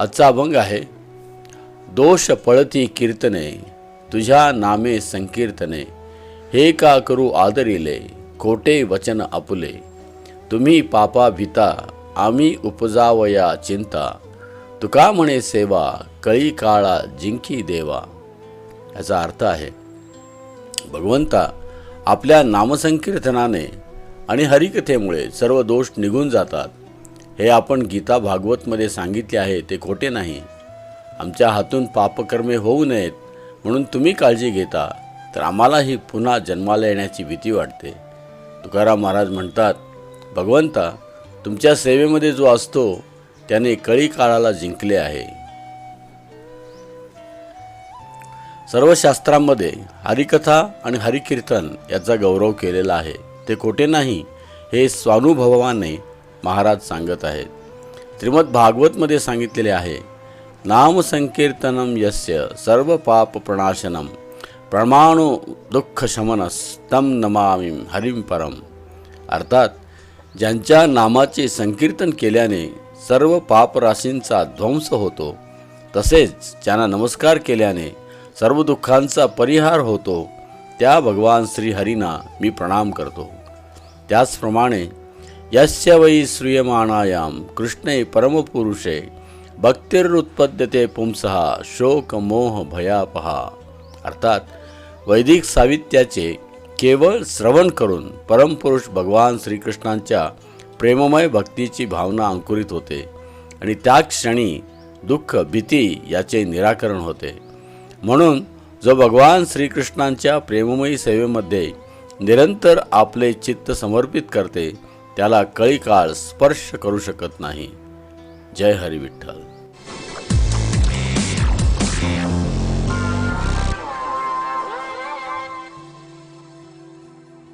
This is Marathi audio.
आजचा अभंग आहे दोष पळती कीर्तने तुझ्या नामे संकीर्तने हे का करू आदरिले खोटे वचन आपुले तुम्ही पापा भीता आम्ही उपजावया चिंता तुका म्हणे सेवा कळी काळा जिंकी देवा. याचा अर्थ आहे भगवंता आपल्या नामसंकीर्तनाने आणि हरिकथेमुळे सर्व दोष निघून जातात. हे आपण गीता भागवतमध्ये सांगितले आहे ते खोटे नाही. आमच्या हातून पापकर्मे होऊ नयेत म्हणून तुम्ही काळजी घेता तर आम्हालाही पुन्हा जन्माला येण्याची भीती वाटते. तुकाराम महाराज म्हणतात भगवंता तुमच्या सेवेमध्ये जो असतो त्याने कळी काळाला जिंकले आहे. सर्व शास्त्रांमध्ये हरिकथा आणि हरिकीर्तन याचा गौरव केलेला आहे. ते खोटे नाही हे स्वानुभवाने महाराज सांगत आहेत. श्रीमद भागवतमध्ये सांगितलेले आहे नामसंकीर्तनम यस्य सर्व पाप प्रणाशनम प्रमाणु दुःख शमनस तम नमामी हरिम परम. अर्थात ज्यांच्या नामाचे संकीर्तन केल्याने सर्व पापराशींचा ध्वंस होतो तसेच ज्यांना नमस्कार केल्याने सर्व दुःखांचा परिहार होतो त्या भगवान श्रीहरिना मी प्रणाम करतो. त्याचप्रमाणे यस्य वै श्रूयमाणायां कृष्णे परमपुरुषे भक्तिरुत्पद्यते पुंसः शोक मोह भयापहा अर्थात वैदिक साहित्याचे केवळ श्रवण करून परमपुरुष भगवान श्रीकृष्णांच्या प्रेममय भक्तीची भावना अंकुरित होते आणि त्या क्षणी दुःख भीती याचे निराकरण होते. म्हणून जो भगवान श्रीकृष्णांच्या प्रेममयी सेवेमध्ये निरंतर आपले चित्त समर्पित करते त्याला कळीकाळ स्पर्श करू शकत नाही. जय हरी विठ्ठल.